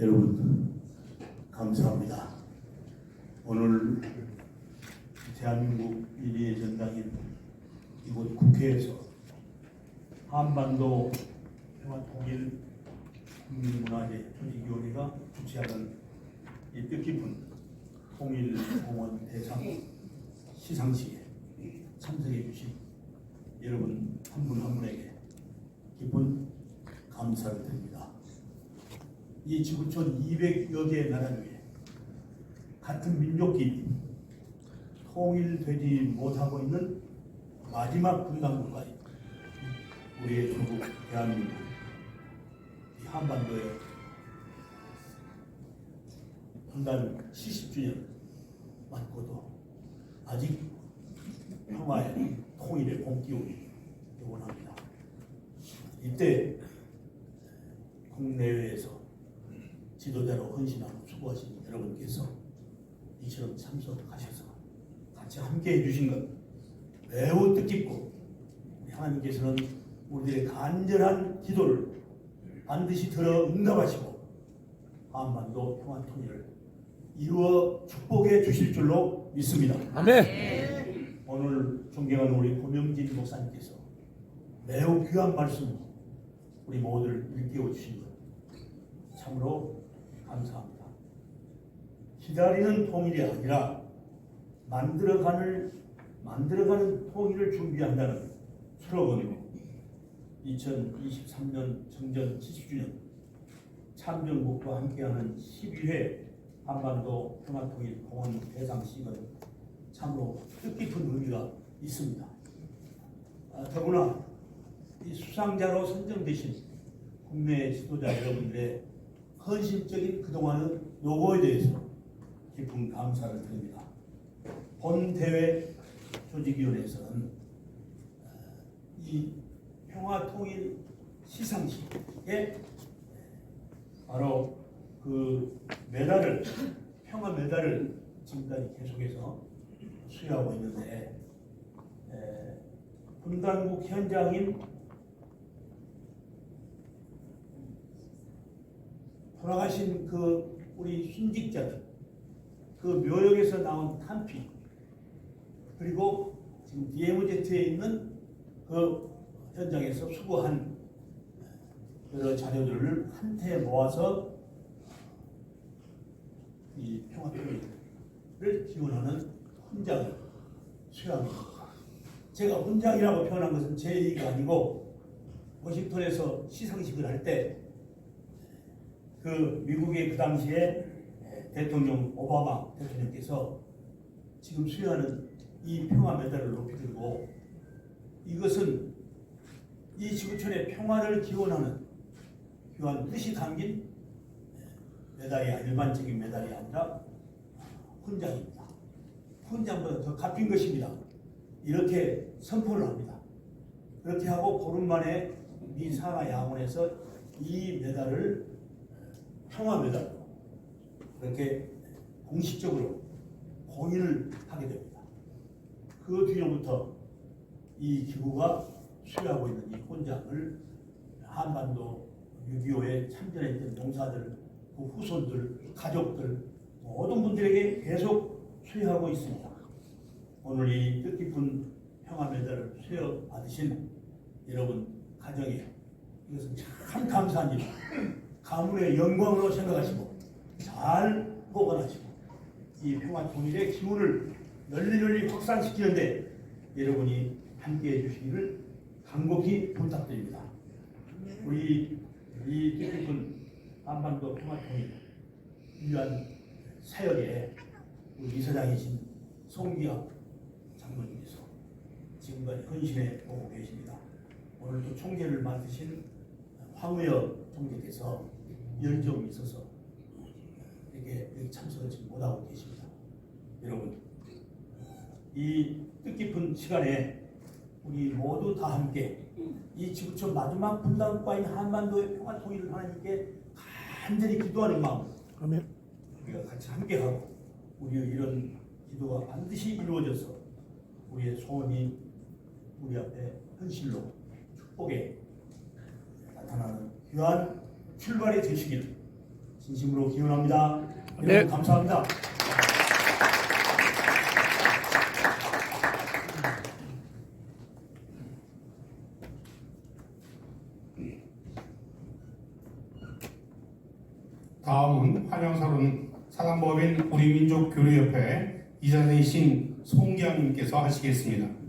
여러분 감사합니다. 오늘 대한민국 인리의 전당인 이곳 국회에서 한반도 평화 통일 국민문화재 조직위원회가 주최하는 이 뜻깊은 통일공원 대상 시상식에 참석해 주신 여러분 한 분한 분에게 깊은 감사를 드립니다. 이 지구촌 200여 개의 나라 중에 같은 민족끼리 통일되지 못하고 있는 마지막 분단국가인 우리의 조국 대한민국 이 한반도에 분단 70주년 맞고도 아직 평화의 통일의 봄기운이 원합니다. 이때 국내외에서 지도자로 헌신하고 수고하신 여러분께서 이처럼 참석하셔서 같이 함께 해주신 것 매우 뜻깊고 하나님께서는 우리들의 간절한 기도를 반드시 들어 응답하시고 한반도 평화 통일을 이루어 축복해 주실 줄로 믿습니다. 아멘. 오늘 존경하는 우리 고명진 목사님께서 매우 귀한 말씀 우리 모두를 일깨워 주신 것 참으로 감사합니다. 기다리는 통일이 아니라 만들어가는 만들어가는 통일을 준비한다는 슬로건으로 2023년 정전 70주년 참정국과 함께하는 12회 한반도 평화통일 공헌 대상식은 참으로 뜻깊은 의미가 있습니다. 아, 더구나 이 수상자로 선정되신 국내 지도자 여러분들의 헌신적인 그동안의 노고에 대해서 깊은 감사를 드립니다. 본 대회 조직위원회에서는 어, 이 평화통일 시상식에 바로 그 메달을 평화 메달을 지금까지 계속해서 수여하고 있는데 에, 분단국 현장인 돌아가신 그 우리 순직자들 그 묘역에서 나온 탄피 그리고 지금 DMZ에 있는 그 현장에서 수거한 여러 자료들을 한테 모아서 이 평화통일을 기원하는 훈장을 수여합니다. 제가 훈장이라고 표현한 것은 제 얘기가 아니고 워싱턴에서 시상식을 할때 그 미국의 그 당시에 대통령 오바마 대통령께서 지금 수여하는 이 평화 메달을 높이 들고 이것은 이 지구촌의 평화를 기원하는 귀한 뜻이 담긴 메달이 일반적인 메달이 아니라 훈장입니다. 훈장보다 더 값진 것입니다. 이렇게 선포를 합니다. 그렇게 하고 보름 만에 미 산하 양원에서 이 메달을 평화 메달로 그렇게 공식적으로 공인을 하게 됩니다. 그 뒤로부터 이 기구가 수여하고 있는 이 훈장을 한반도 6.25에 참전했던 용사들, 그 후손들, 가족들 모든 분들에게 계속 수여하고 있습니다. 오늘 이 뜻깊은 평화 메달을 수여 받으신 여러분 가정에 이것은 참 감사한 일, 가문의 영광으로 생각하시고 잘 보관하시고 이 평화 통일의 기운을 널리 널리 확산시키는데 여러분이 함께해 주시기를 간곡히 부탁드립니다. 우리 이 뜻깊은 한반도 평화 통일 위한 사역에 우리 이사장이신 송기학 장로님께서 지금까지 헌신해 오고 계십니다. 오늘 또 총재를 맡으신 황우여 총재께서 연정이 있어서 이렇게 여기 참석을 지금 못하고 계십니다. 여러분 이 뜻깊은 시간에 우리 모두 다 함께 이 지구촌 마지막 분단국가인 한반도의 평화 통일을 하나님께 간절히 기도하는 마음 아멘. 우리가 같이 함께하고 우리의 이런 기도가 반드시 이루어져서 우리의 소원이 우리 앞에 현실로 축복에 나타나는 귀한 출발이 되시기를 진심으로 기원합니다. 네. 여러분 감사합니다. 다음은 환영사론 사단법인 우리민족교류협회 이사장이신 송기환님께서 하시겠습니다.